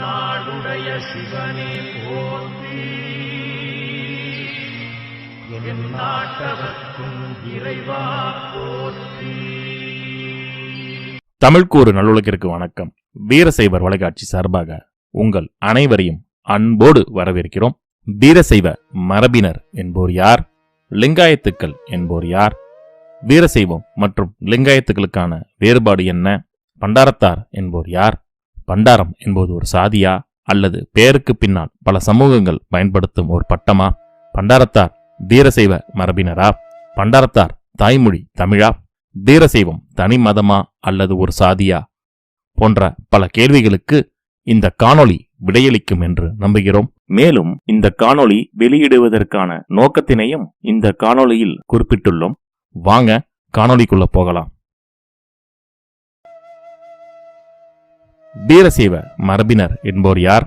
நாளுடைய சிவனே போற்றி. என் நாட்டவர்க்கும் இறைவா போற்றி. தமிழ்கூறு நல்லுலகிற்கு வணக்கம். வீரசைவர் வலைக்காட்சி சார்பாக உங்கள் அனைவரையும் அன்போடு வரவேற்கிறோம். வீரசைவ மரபினர் என்போர் யார்? லிங்காயத்துக்கள் என்போர் யார்? வீரசைவம் மற்றும் லிங்காயத்துக்களுக்கான வேறுபாடு என்ன? பண்டாரத்தார் என்போர் யார்? பண்டாரம் என்பது ஒரு சாதியா அல்லது பெயருக்கு பின்னால் பல சமூகங்கள் பயன்படுத்தும் ஒரு பட்டமா? பண்டாரத்தார் வீரசைவ மரபினரா? பண்டாரத்தார் தாய்மொழி தமிழா? வீரசைவம் தனி மதமா அல்லது ஒரு சாதியா? போன்ற பல கேள்விகளுக்கு இந்த காணொளி விடையளிக்கும் என்று நம்புகிறோம். மேலும் இந்த காணொளி வெளியிடுவதற்கான நோக்கத்தினையும் இந்த காணொளியில் குறிப்பிட்டுள்ளோம். வாங்க காணொளிக்குள்ள போகலாம். வீரசைவ மரபினர் என்போர் யார்?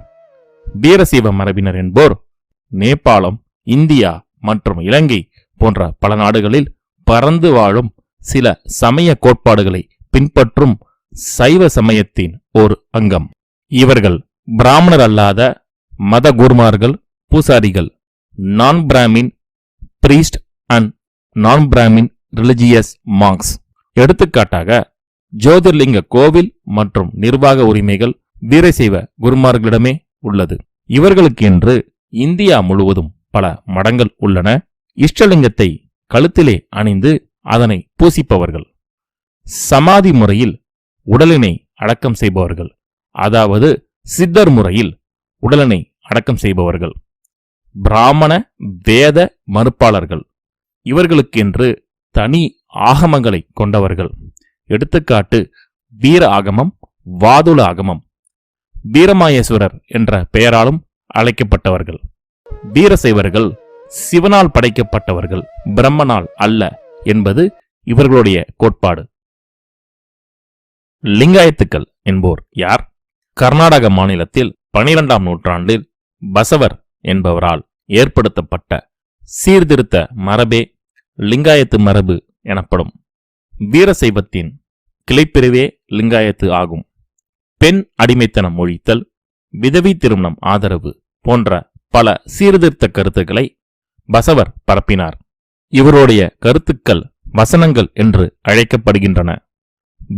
வீரசைவ மரபினர் என்போர் நேபாளம் இந்தியா மற்றும் இலங்கை போன்ற பல நாடுகளில் பறந்து வாழும் சில சமய கோட்பாடுகளை பின்பற்றும் சைவ சமயத்தின் ஒரு அங்கம். இவர்கள் பிராமணர் அல்லாத மத குருமார்கள் பூசாரிகள் நான் பிராமின் பிரீஸ்ட் அண்ட் நான் பிராமின் ரிலிஜியஸ் மாங்ஸ் எடுத்துக்காட்டாக ஜோதிர்லிங்க கோவில் மற்றும் நிர்வாக உரிமைகள் வீரசைவ குருமார்களிடமே உள்ளது. இவர்களுக்கு என்று இந்தியா முழுவதும் பல மடங்கள் உள்ளன. இஷ்டலிங்கத்தை கழுத்திலே அணிந்து அதனை பூசிப்பவர்கள். சமாதி முறையில் உடலினை அடக்கம் செய்பவர்கள். அதாவது சித்தர் முறையில் உடலினை அடக்கம் செய்பவர்கள். பிராமண வேத மறுப்பாளர்கள். இவர்களுக்கென்று தனி ஆகமங்களை கொண்டவர்கள். எடுத்துக்காட்டு வீர ஆகமம் வாதுல ஆகமம். வீரமாயேஸ்வரர் என்ற பெயராலும் அழைக்கப்பட்டவர்கள். வீரசைவர்கள் சிவனால் படைக்கப்பட்டவர்கள் பிரம்மனால் அல்ல என்பது இவர்களுடைய கோட்பாடு. லிங்காயத்துக்கள் என்போர் யார்? கர்நாடக மாநிலத்தில் பனிரெண்டாம் நூற்றாண்டில் பசவர் என்பவரால் ஏற்படுத்தப்பட்ட சீர்திருத்த மரபே லிங்காயத்து மரபு எனப்படும். வீரசைவத்தின் கிளைப்பிரிவே லிங்காயத்து ஆகும். பெண் அடிமைத்தனம் ஒழித்தல் விதவி திருமணம் ஆதரவு போன்ற பல சீர்திருத்த கருத்துக்களை பசவர் பரப்பினார். இவருடைய கருத்துக்கள் வசனங்கள் என்று அழைக்கப்படுகின்றன.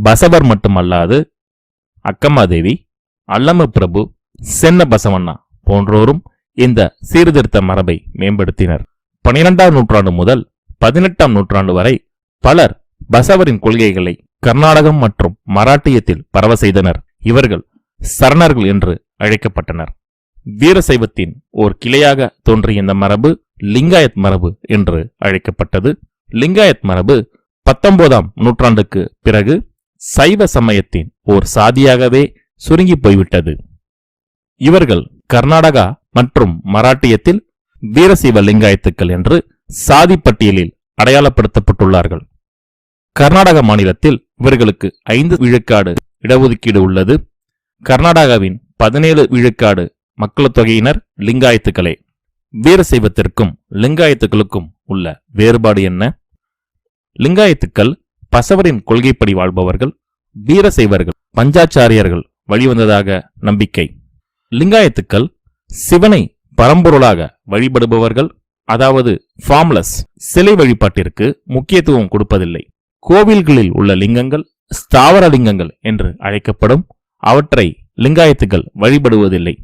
பசவர் மட்டுமல்லாது அக்கம்மாதேவி அல்லம பிரபு சென்ன பசவண்ணா போன்றோரும் இந்த சீர்திருத்த மரபை மேம்படுத்தினர். பனிரெண்டாம் நூற்றாண்டு முதல் பதினெட்டாம் நூற்றாண்டு வரை பலர் பசவரின் கொள்கைகளை கர்நாடகம் மற்றும் மராட்டியத்தில் பரவ செய்தனர். இவர்கள் சரணர்கள் என்று அழைக்கப்பட்டனர். வீரசைவத்தின் ஓர் கிளையாக தோன்றிய இந்த மரபு லிங்காயத் மரபு என்று அழைக்கப்பட்டது. லிங்காயத் மரபு பத்தொன்பதாம் நூற்றாண்டுக்கு பிறகு சைவ சமயத்தின் ஓர் சாதியாகவே சுருங்கி போய்விட்டது. இவர்கள் கர்நாடகா மற்றும் மராட்டியத்தில் வீரசைவ லிங்காயத்துக்கள் என்று சாதி பட்டியலில் அடையாளப்படுத்தப்பட்டுள்ளார்கள். கர்நாடக மாநிலத்தில் இவர்களுக்கு ஐந்து விழுக்காடு இடஒதுக்கீடு உள்ளது. கர்நாடகாவின் பதினேழு விழுக்காடு மக்கள் தொகையினர் லிங்காயத்துக்களே வீரசைவத்திற்கும் லிங்காயத்துக்களுக்கும் உள்ள வேறுபாடு என்ன? லிங்காயத்துக்கள் பசவரின் கொள்கைப்படி வாழ்பவர்கள் வீரசைவர்கள் பஞ்சாச்சாரியர்கள் வழிவந்ததாக நம்பிக்கை. லிங்காயத்துக்கள் சிவனை பரம்பொருளாக வழிபடுபவர்கள் அதாவது ஃபார்ம்லெஸ் சிலை வழிபாட்டிற்கு முக்கியத்துவம் கொடுப்பதில்லை. கோவில்களில் உள்ள லிங்கங்கள் ஸ்தாவர லிங்கங்கள் என்று அழைக்கப்படும் அவற்றை லிங்காயத்துகள் வழிபடுவதில்லை.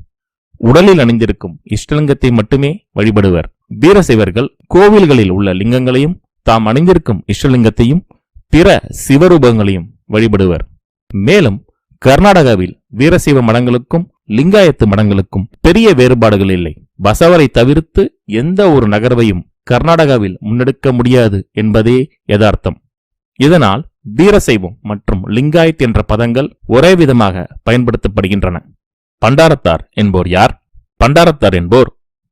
உடலில் அணிந்திருக்கும் இஷ்டலிங்கத்தை மட்டுமே வழிபடுவர். வீரசைவர்கள் கோவில்களில் உள்ள லிங்கங்களையும் தாம் அணிந்திருக்கும் இஷ்டலிங்கத்தையும் பிற சிவரூபங்களையும் வழிபடுவர். மேலும் கர்நாடகாவில் வீரசைவ மடங்களுக்கும் லிங்காயத்து மடங்களுக்கும் பெரிய வேறுபாடுகள் இல்லை. பசவரை தவிர்த்து எந்த ஒரு நகர்வையும் கர்நாடகாவில் முன்னெடுக்க முடியாது என்பதே யதார்த்தம். இதனால் வீரசைவம் மற்றும் லிங்காயத் என்ற பதங்கள் ஒரே விதமாக பயன்படுத்தப்படுகின்றன. பண்டாரத்தார் என்போர் யார்? பண்டாரத்தார் என்போர்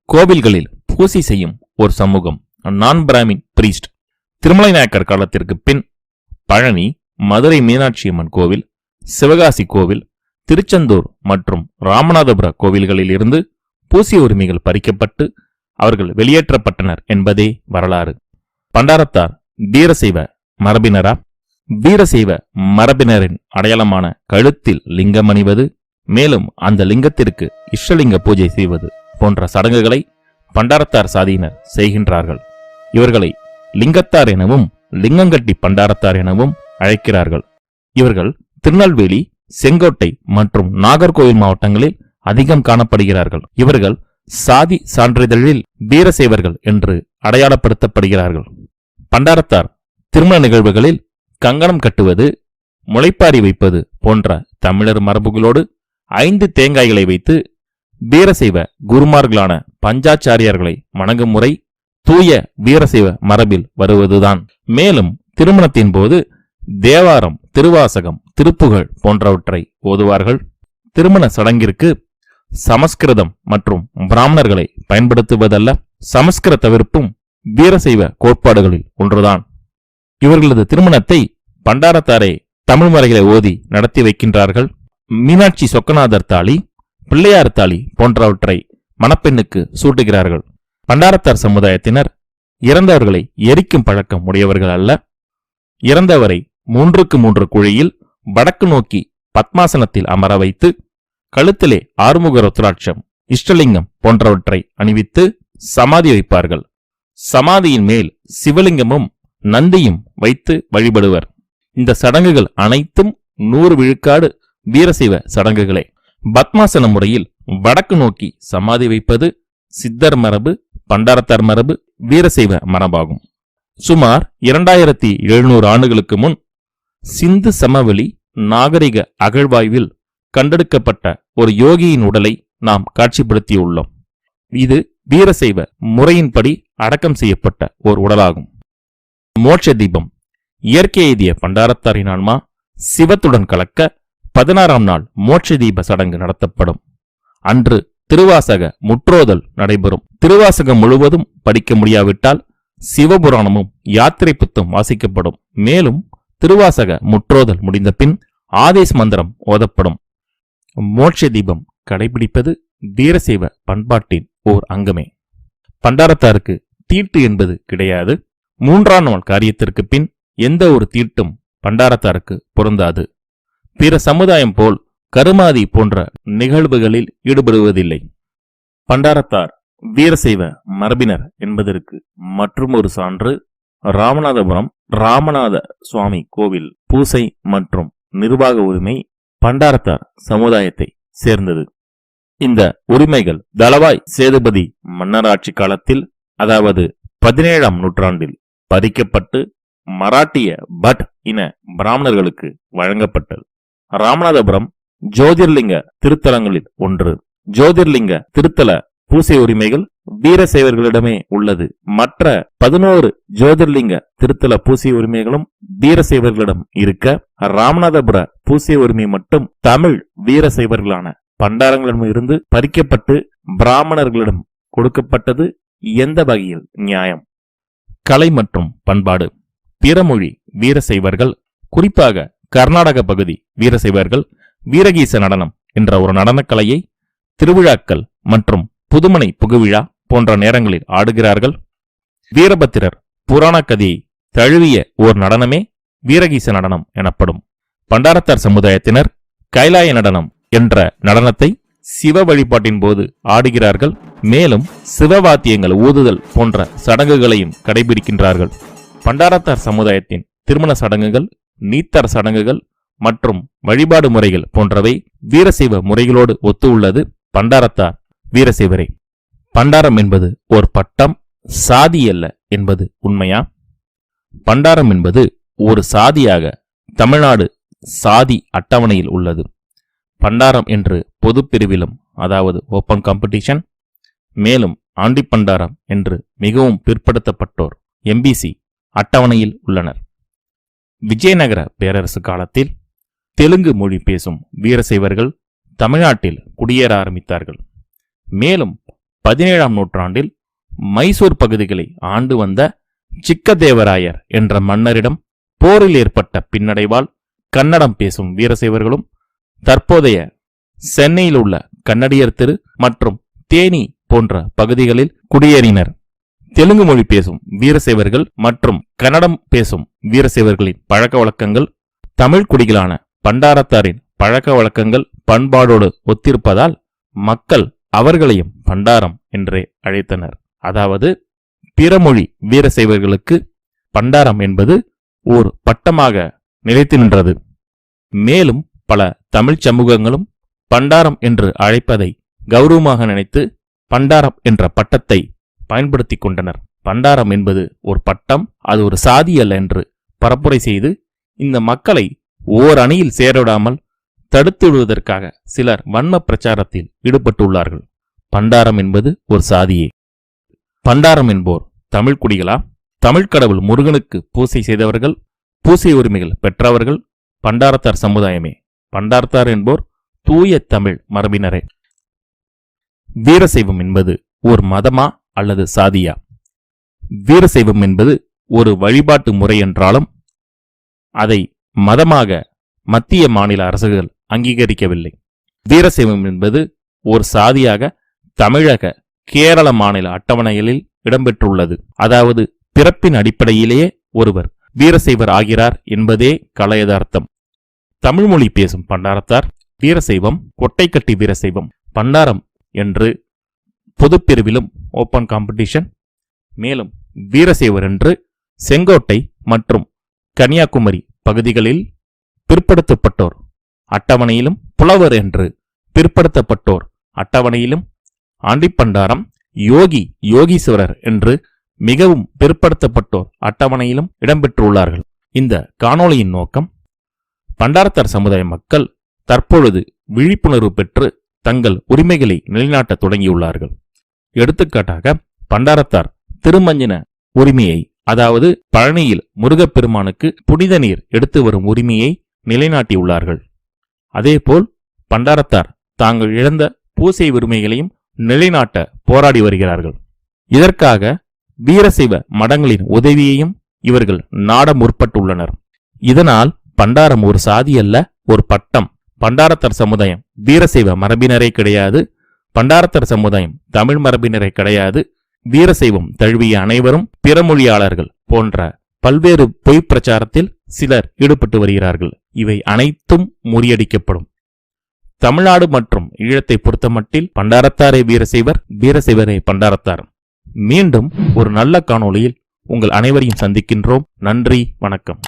கோவில்களில் பூசி செய்யும் ஒரு சமூகம் நான் பிராமின் பிரீஸ்ட். திருமலை நாயக்கர் காலத்திற்கு பின் பழனி மதுரை மீனாட்சி அம்மன் கோவில் சிவகாசி கோவில் திருச்செந்தூர் மற்றும் ராமநாதபுர கோவில்களில் இருந்து பூசி உரிமைகள் பறிக்கப்பட்டு அவர்கள் வெளியேற்றப்பட்டனர் என்பதே வரலாறு. பண்டாரத்தார் வீரசைவ மரபினரா? வீரசைவ மரபினரின் அடையாளமான கழுத்தில் லிங்கம் அணிவது மேலும் அந்த லிங்கத்திற்கு இஷ்டலிங்க பூஜை செய்வது போன்ற சடங்குகளை பண்டாரத்தார் சாதியினர் செய்கின்றார்கள். இவர்களை லிங்கத்தார் எனவும் லிங்கங்கட்டி பண்டாரத்தார் எனவும் அழைக்கிறார்கள். இவர்கள் திருநெல்வேலி செங்கோட்டை மற்றும் நாகர்கோவில் மாவட்டங்களில் அதிகம் காணப்படுகிறார்கள். இவர்கள் சாதி சான்றிதழில் வீரசைவர்கள் என்று அடையாளப்படுத்தப்படுகிறார்கள். பண்டாரத்தார் திருமண நிகழ்வுகளில் கங்கணம் கட்டுவது முளைப்பாரி வைப்பது போன்ற தமிழர் மரபுகளோடு ஐந்து தேங்காய்களை வைத்து வீரசைவ குருமார்களான பஞ்சாச்சாரியார்களை வணங்கும் முறை தூய வீரசைவ மரபில் வருவதுதான். மேலும் திருமணத்தின் போது தேவாரம் திருவாசகம் திருப்புகழ் போன்றவற்றை ஓதுவார்கள். திருமண சடங்கிற்கு சமஸ்கிருதம் மற்றும் பிராமணர்களை பயன்படுத்துவதல்ல. சமஸ்கிருத தவிர்ப்பும் வீரசைவ கோட்பாடுகளில் ஒன்றுதான். இவர்களது திருமணத்தை பண்டாரத்தாரே தமிழ் மறைகளை ஓதி நடத்தி வைக்கின்றார்கள். மீனாட்சி சொக்கநாதர் தாலி பிள்ளையார் தாலி போன்றவற்றை மணப்பெண்ணுக்கு சூட்டுகிறார்கள். பண்டாரத்தார் சமுதாயத்தினர் இறந்தவர்களை எரிக்கும் பழக்கம் உடையவர்கள் அல்ல. இறந்தவரை மூன்றுக்கு மூன்று குழியில் வடக்கு நோக்கி பத்மாசனத்தில் அமர வைத்து கழுத்திலே ஆறுமுக ருத்ராட்சம் இஷ்டலிங்கம் போன்றவற்றை அணிவித்து சமாதி வைப்பார்கள். சமாதியின் மேல் சிவலிங்கமும் நந்தியும் வைத்து வழிபடுவர். இந்த சடங்குகள் அனைத்தும் நூறு விழுக்காடு வீரசைவ சடங்குகளே. பத்மாசன முறையில் வடக்கு நோக்கி சமாதி வைப்பது சித்தர் மரபு பண்டாரத்தார் மரபு வீரசைவ மரபாகும். சுமார் இரண்டாயிரத்தி எழுநூறு ஆண்டுகளுக்கு முன் சிந்து சமவெளி நாகரிக அகழ்வாய்வில் கண்டெடுக்கப்பட்ட ஒரு யோகியின் உடலை நாம் காட்சிப்படுத்தியுள்ளோம். இது வீரசைவ முறையின்படி அடக்கம் செய்யப்பட்ட ஒரு உடலாகும். மோட்ச தீபம் இயற்கை எய்திய பண்டாரத்தாரின் ஆன்மா சிவத்துடன் கலக்க பதினாறாம் நாள் மோட்ச தீப சடங்கு நடத்தப்படும். அன்று திருவாசக முற்றோதல் நடைபெறும். திருவாசகம் முழுவதும் படிக்க முடியாவிட்டால் சிவபுராணமும் யாத்திரை புத்தம் வாசிக்கப்படும். மேலும் திருவாசக முற்றோதல் முடிந்த பின் ஆதேஷ் மந்திரம் ஓதப்படும். மோட்ச தீபம் கடைபிடிப்பது வீரசைவ பண்பாட்டின் ஓர் அங்கமே. பண்டாரத்தாருக்கு தீட்டு என்பது கிடையாது. மூன்றாம் நாள் காரியத்திற்கு பின் எந்த ஒரு தீட்டும் பண்டாரத்தாருக்கு பொருந்தாது. பிற சமுதாயம் போல் கருமாதி போன்ற நிகழ்வுகளில் ஈடுபடுவதில்லை. பண்டாரத்தார் வீரசைவ மரபினர் என்பதற்கு மற்றுமொரு சான்று ராமநாதபுரம் ராமநாத சுவாமி கோவில் பூசை மற்றும் நிர்வாக உரிமை பண்டாரத்தார் சமுதாயத்தை சேர்ந்தது. இந்த உரிமைகள் தளவாய் சேதுபதி மன்னராட்சி காலத்தில் அதாவது பதினேழாம் நூற்றாண்டில் பறிக்கப்பட்டு மராட்டிய பட் இன பிராமணர்களுக்கு வழங்கப்பட்டது. ராமநாதபுரம் ஜோதிர்லிங்க திருத்தலங்களில் ஒன்று. ஜோதிர்லிங்க திருத்தல பூசை உரிமைகள் வீரசைவர்களிடமே உள்ளது. மற்ற பதினோரு ஜோதிர்லிங்க திருத்தல பூசை உரிமைகளும் வீரசைவர்களிடம் இருக்க ராமநாதபுர பூசை உரிமை மட்டும் தமிழ் வீரசைவர்களான பண்டாரங்களிடம் இருந்து பறிக்கப்பட்டு பிராமணர்களிடம் கொடுக்கப்பட்டது எந்த வகையில் நியாயம்? கலை மற்றும் பண்பாடு. பிறமொழி வீரசைவர்கள் குறிப்பாக கர்நாடக பகுதி வீரசைவர்கள் வீரகீச நடனம் என்ற ஒரு நடனக்கலையை திருவிழாக்கள் மற்றும் புதுமனை புகுவிழா போன்ற நேரங்களில் ஆடுகிறார்கள். வீரபத்திரர் புராண கதையை தழுவிய ஓர் நடனமே வீரகீச நடனம் எனப்படும். பண்டாரத்தார் சமுதாயத்தினர் கைலாய நடனம் என்ற நடனத்தை சிவ வழிபாட்டின் போது ஆடுகிறார்கள். மேலும் சிவவாத்தியங்கள் ஊதுதல் போன்ற சடங்குகளையும் கடைபிடிக்கின்றார்கள். பண்டாரத்தார் சமுதாயத்தின் திருமண சடங்குகள் நீத்தார் சடங்குகள் மற்றும் வழிபாடு முறைகள் போன்றவை வீரசைவ முறைகளோடு ஒத்து உள்ளது பண்டாரத்தார் வீரசைவரை. பண்டாரம் என்பது ஒரு பட்டம் சாதி அல்ல என்பது உண்மையா? பண்டாரம் என்பது ஒரு சாதியாக தமிழ்நாடு சாதி அட்டவணையில் உள்ளது. பண்டாரம் என்று பொது பிரிவிலும் அதாவது ஓப்பன் காம்படிஷன் மேலும் ஆண்டிப்பண்டாரம் என்று மிகவும் பிற்படுத்தப்பட்டோர் எம்பிசி அட்டவணையில் உள்ளனர். விஜயநகர பேரரசு காலத்தில் தெலுங்கு மொழி பேசும் வீரசைவர்கள் தமிழ்நாட்டில் குடியேற ஆரம்பித்தார்கள். மேலும் பதினேழாம் நூற்றாண்டில் மைசூர் பகுதிகளை ஆண்டு வந்த சிக்கதேவராயர் என்ற மன்னரிடம் போரில் ஏற்பட்ட பின்னடைவால் கன்னடம் பேசும் வீரசைவர்களும் தற்போதைய சென்னையில் உள்ள கன்னடியர் தெரு மற்றும் தேனி போன்ற பகுதிகளில் குடியேறினர். தெலுங்கு மொழி பேசும் வீரசைவர்கள் மற்றும் கன்னடம் பேசும் வீரசைவர்களின் பழக்க வழக்கங்கள் தமிழ் குடிகளான பண்டாரத்தாரின் பழக்க வழக்கங்கள் பண்பாடோடு ஒத்திருப்பதால் மக்கள் அவர்களையும் பண்டாரம் என்றே அழைத்தனர். அதாவது பிறமொழி வீரசைவர்களுக்கு பண்டாரம் என்பது ஓர் பட்டமாக நிலைத்து நின்றது. மேலும் பல தமிழ்ச் சமூகங்களும் பண்டாரம் என்று அழைப்பதை கௌரவமாக நினைத்து பண்டாரம் என்ற பட்டத்தை பயன்படுத்தி கொண்டனர். பண்டாரம் என்பது ஒரு பட்டம் அது ஒரு சாதி அல்ல என்று பரப்புரை செய்து இந்த மக்களை ஓர் அணியில் சேரவிடாமல் தடுத்து விடுவதற்காக சிலர் வன்ம பிரச்சாரத்தில் ஈடுபட்டுள்ளார்கள். பண்டாரம் என்பது ஒரு சாதியே. பண்டாரம் என்போர் தமிழ் குடிகளா? தமிழ் கடவுள் முருகனுக்கு பூசை செய்தவர்கள் பூசை உரிமைகள் பெற்றவர்கள் பண்டாரத்தார் சமுதாயமே. பண்டாரத்தார் என்போர் தூய தமிழ் மரபினரே. வீரசைவம் என்பது ஒரு மதமா அல்லது சாதியா? வீரசைவம் என்பது ஒரு வழிபாட்டு முறை என்றாலும் அதை மதமாக மத்திய மாநில அரசுகள் அங்கீகரிக்கவில்லை. வீரசைவம் என்பது ஒரு சாதியாக தமிழக கேரள மாநில அட்டவணைகளில் இடம்பெற்றுள்ளது. அதாவது பிறப்பின் அடிப்படையிலேயே ஒருவர் வீரசைவர் ஆகிறார் என்பதே கலையதார்த்தம். தமிழ்மொழி பேசும் பண்டாரத்தார் வீரசைவம் கொட்டைக்கட்டி வீரசைவம் பண்டாரம் என்று பொதுப்பிரிவிலும் ஓப்பன் காம்படிஷன் மேலும் வீரசைவர் என்று செங்கோட்டை மற்றும் கன்னியாகுமரி பகுதிகளில் பிற்படுத்தப்பட்டோர் அட்டவணையிலும் புலவர் என்று பிற்படுத்தப்பட்டோர் அட்டவணையிலும் ஆண்டிப்பண்டாரம் யோகி யோகீஸ்வரர் என்று மிகவும் பிற்படுத்தப்பட்டோர் அட்டவணையிலும் இடம்பெற்றுள்ளார்கள். இந்த காணொளியின் நோக்கம் பண்டாரத்தார் சமுதாய மக்கள் தற்பொழுது விழிப்புணர்வு பெற்று தங்கள் உரிமைகளை நிலைநாட்ட தொடங்கியுள்ளார்கள். எடுத்துக்காட்டாக பண்டாரத்தார் திருமஞ்சின உரிமையை அதாவது பழனியில் முருகப்பெருமானுக்கு புனித நீர் எடுத்து வரும் உரிமையை நிலைநாட்டியுள்ளார்கள். அதேபோல் பண்டாரத்தார் தாங்கள் இழந்த பூசை உரிமைகளையும் நிலைநாட்ட போராடி வருகிறார்கள். இதற்காக வீரசைவ மடங்களின் உதவியையும் இவர்கள் நாட முற்பட்டுள்ளனர். இதனால் பண்டாரம் ஒரு சாதி அல்ல ஒரு பட்டம். பண்டாரத்தர் சமுதாயம் வீரசைவ மரபினரே கிடையாது. பண்டாரத்தர் சமுதாயம் தமிழ் மரபினரே கிடையாது. வீரசைவம் தழுவிய அனைவரும் பிறமொழியாளர்கள் போன்ற பல்வேறு பொய்ப் பிரச்சாரத்தில் சிலர் ஈடுபட்டு வருகிறார்கள். இவை அனைத்தும் முறியடிக்கப்படும். தமிழ்நாடு மற்றும் ஈழத்தை பொறுத்தமட்டில் பண்டாரத்தாரே வீரசைவர் வீரசைவரே பண்டாரத்தார். மீண்டும் ஒரு நல்ல காணொளியில் உங்கள் அனைவரையும் சந்திக்கின்றோம். நன்றி வணக்கம்.